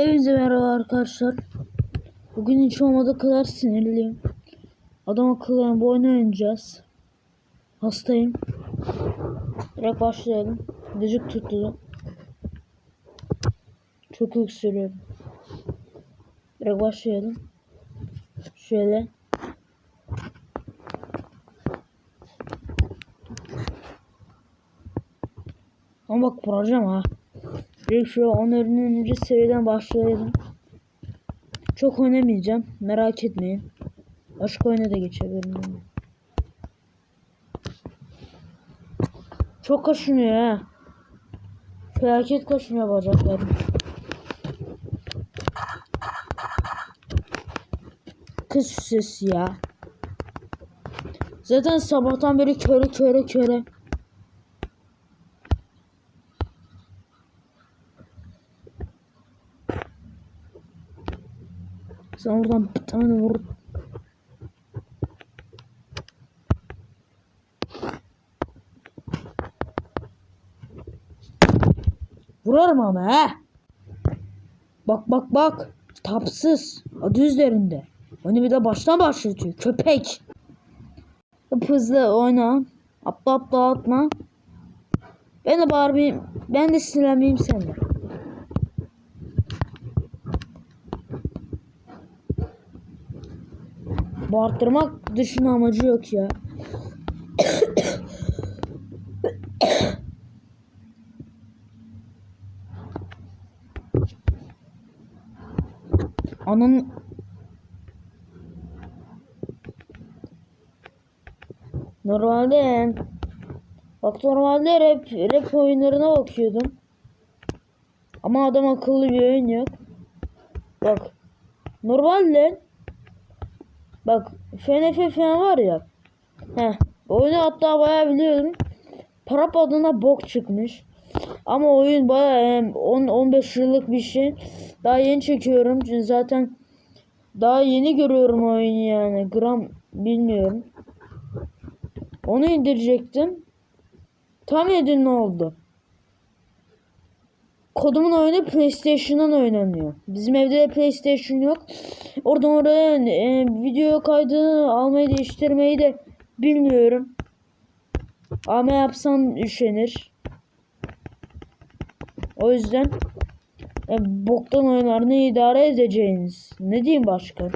Hepinize merhaba arkadaşlar. Bugün hiç olmadığı kadar sinirliyim. Adam akıllı bu oyunu oynayacağız. Hastayım. Direkt başlayalım. Gıcık tuttu. Çok yükseliyorum. Direkt başlayalım. Şöyle. Ama bak vuracağım ha. Bir şu 10 önce seviyeden başlayalım. Çok oynamayacağım. Merak etmeyin. Başka oyuna da geçebilirim. Çok kaşınıyor ha. Felaket kaşınıyor bacaklarım. Kız sesi ya. Zaten sabahtan beri köre köre köre. Sen oradan bir tane vur. Vurarım ama he. Bak bak bak. Tapsız. Adı üzerinde. Onu bir de baştan başlatıyor. Köpek. Hızlı oyna. Atla atla atma. Ben de Barbie, ben de sinirlenmeyeyim senden. Bağırtırmak dışında amacı yok ya. Anın Normalde Bak normalde rap, rap oyunlarına bakıyordum. Ama adam akıllı bir oyun yok. Bak. Normalde Bak FNF falan var ya. Heh. Oyunu hatta bayağı biliyorum. Parap adına bok çıkmış. Ama oyun bayağı 10-15 yıllık bir şey. Daha yeni çekiyorum. Çünkü zaten daha yeni görüyorum oyunu yani. Gram bilmiyorum. Onu indirecektim. Tam edin ne oldu? Kodumun oyunu PlayStation'dan oynanıyor. Bizim evde de PlayStation yok. Oradan oraya e, video kaydını almayı değiştirmeyi de bilmiyorum. Ama yapsam üşenir. O yüzden e, boktan oyunlarını idare edeceğiniz. Ne diyeyim başka?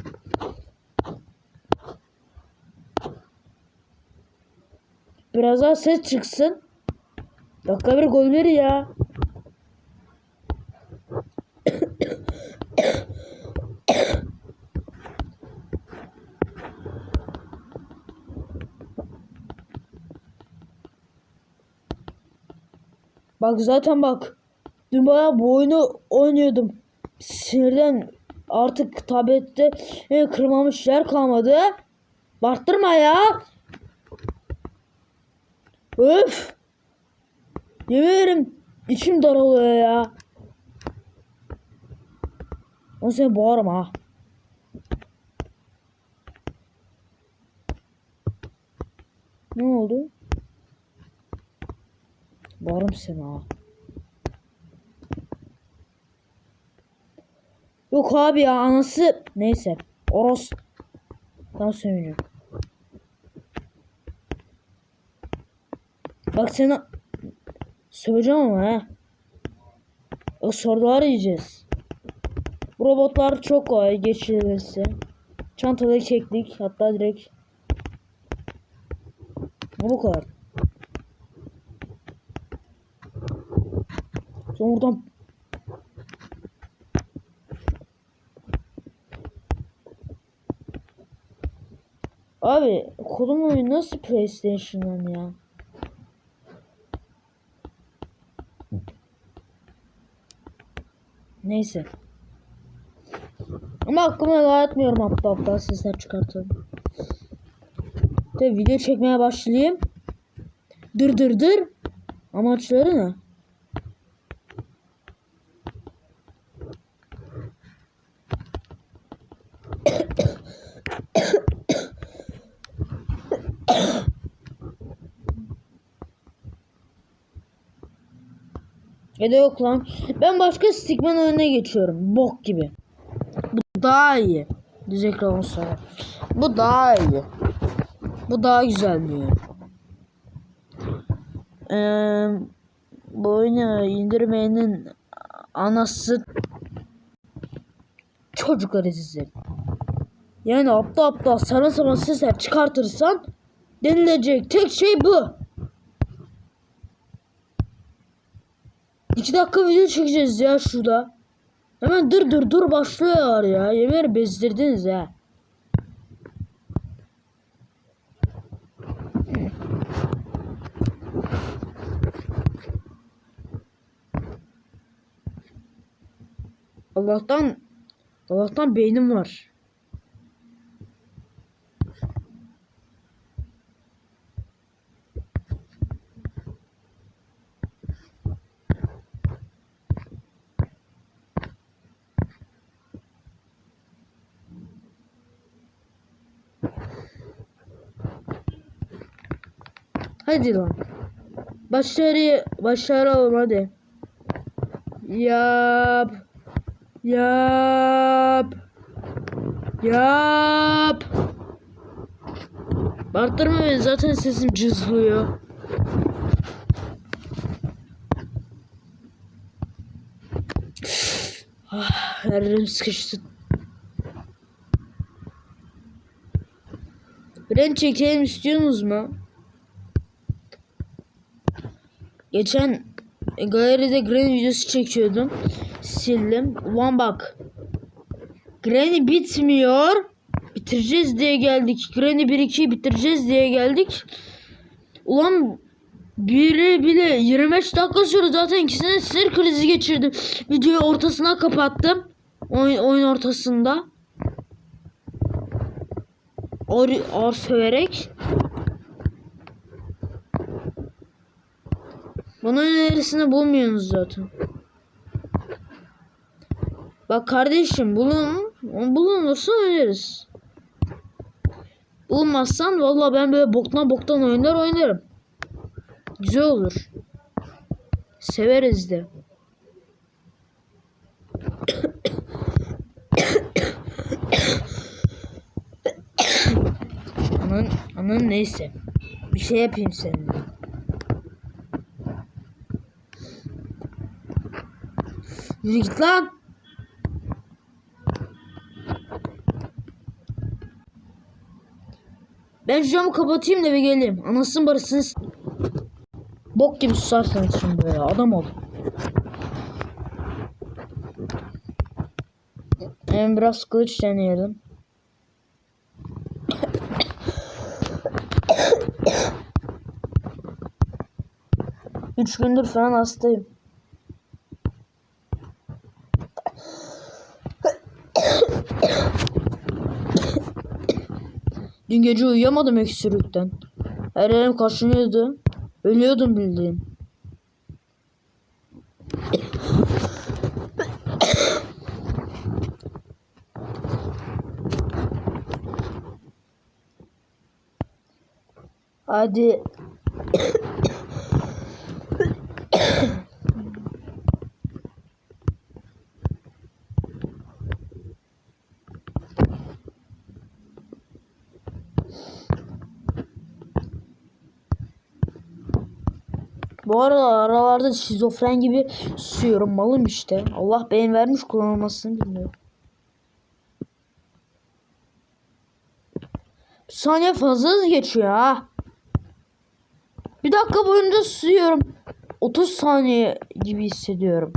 Biraz daha ses çıksın. Dakika bir gol ver ya. Bak zaten bak. Dün bayağı bu oyunu oynuyordum. Sinirden artık tablette e, kırmamış yer kalmadı. Barttırma ya. Öf. Yemin ederim içim daralıyor ya. O sen bağırma ha. Ne oldu? Bağırım seni ha. Yok abi ya anası. Neyse. Oros. Tam söyleyeceğim. Bak seni söveceğim ama ha. O sorular yiyeceğiz. Bu robotlar çok kolay geçirilmesi. Çantada keklik hatta direkt bu kadar. Sonra buradan Abi kolum oyunu nasıl PlayStation'dan ya? Neyse. Ama aklıma dağıtmıyorum aptal aptal sesler çıkartıyorum. Tabi video çekmeye başlayayım. Dır dır dır. Amaçları ne? Ya da yok lan. Ben başka Stickman oyununa geçiyorum. Bok gibi. Bu daha iyi. Düz ekran olsa. Bu daha iyi. Bu daha güzel oyun. Ee, bu oyunu indirmeyenin anası çocukları sizi. Yani aptal aptal sana sana sesler çıkartırsan denilecek tek şey bu. İki dakika video çekeceğiz ya şurada. Hemen dur dur dur başlıyor ya. Yemeği bezdirdiniz ya. Allah'tan Allah'tan beynim var. Hadi lan. Başarı başaralım hadi. Yap. Yap. Yap. Bağırtırma beni zaten sesim cızlıyor. Ah, yerim sıkıştı. Fren çekelim istiyorsunuz mu? Geçen galeride Granny videosu çekiyordum. Sildim. Ulan bak. Granny bitmiyor. Bitireceğiz diye geldik. Granny 1-2'yi bitireceğiz diye geldik. Ulan biri bile 25 dakika sürdü zaten ikisine sinir krizi geçirdim. Videoyu ortasına kapattım. Oyun, oyun ortasında. Ağır, ağır söverek. Bunun önerisini bulmuyorsunuz zaten. Bak kardeşim bulun. Bulunursa oynarız. Bulmazsan vallahi ben böyle boktan boktan oyunlar oynarım. Güzel olur. Severiz de. anan, anan neyse. Bir şey yapayım seninle. Yürü lan. Ben camı kapatayım da bir geleyim. Anasını barısını s- Bok gibi susarsanız şimdi böyle adam ol. Ben biraz kılıç deneyelim. Üç gündür falan hastayım. Dün gece uyuyamadım öksürükten. Her yerim kaşınıyordu. Ölüyordum bildiğin. Hadi. Bu arada aralarda şizofren gibi susuyorum malım işte. Allah beyin vermiş kullanılmasını bilmiyorum. Bir saniye fazla hız geçiyor ha. Bir dakika boyunca susuyorum. 30 saniye gibi hissediyorum.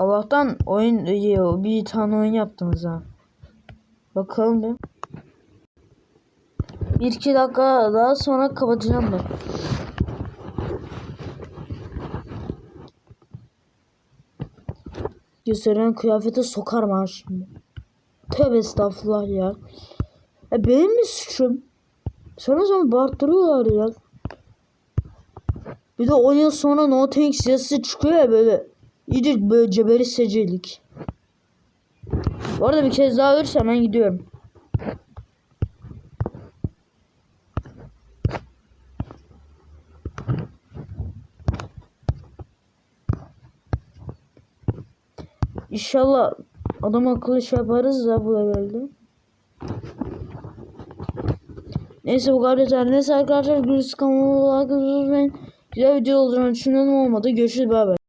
Allah'tan oyun bir tane oyun yaptınız ha. Bakalım bir. Bir iki dakika daha sonra kapatacağım ben. Gösteren kıyafete sokarım ha şimdi. Tövbe estağfurullah ya. E benim mi suçum? Sonra sonra bağırttırıyorlar ya. Bir de 10 yıl sonra No Thanks yazısı çıkıyor ya böyle. İyice böyle cebeli secelik. Bu arada bir kez daha ölürsem ben gidiyorum. İnşallah adam akıllı şey yaparız da bu levelde. Neyse bu kadar yeter. Neyse arkadaşlar görüşürüz. Kanalıma like atmayı unutmayın. Güzel video olduğunu düşünüyorum olmadı. Görüşürüz. Bay bay.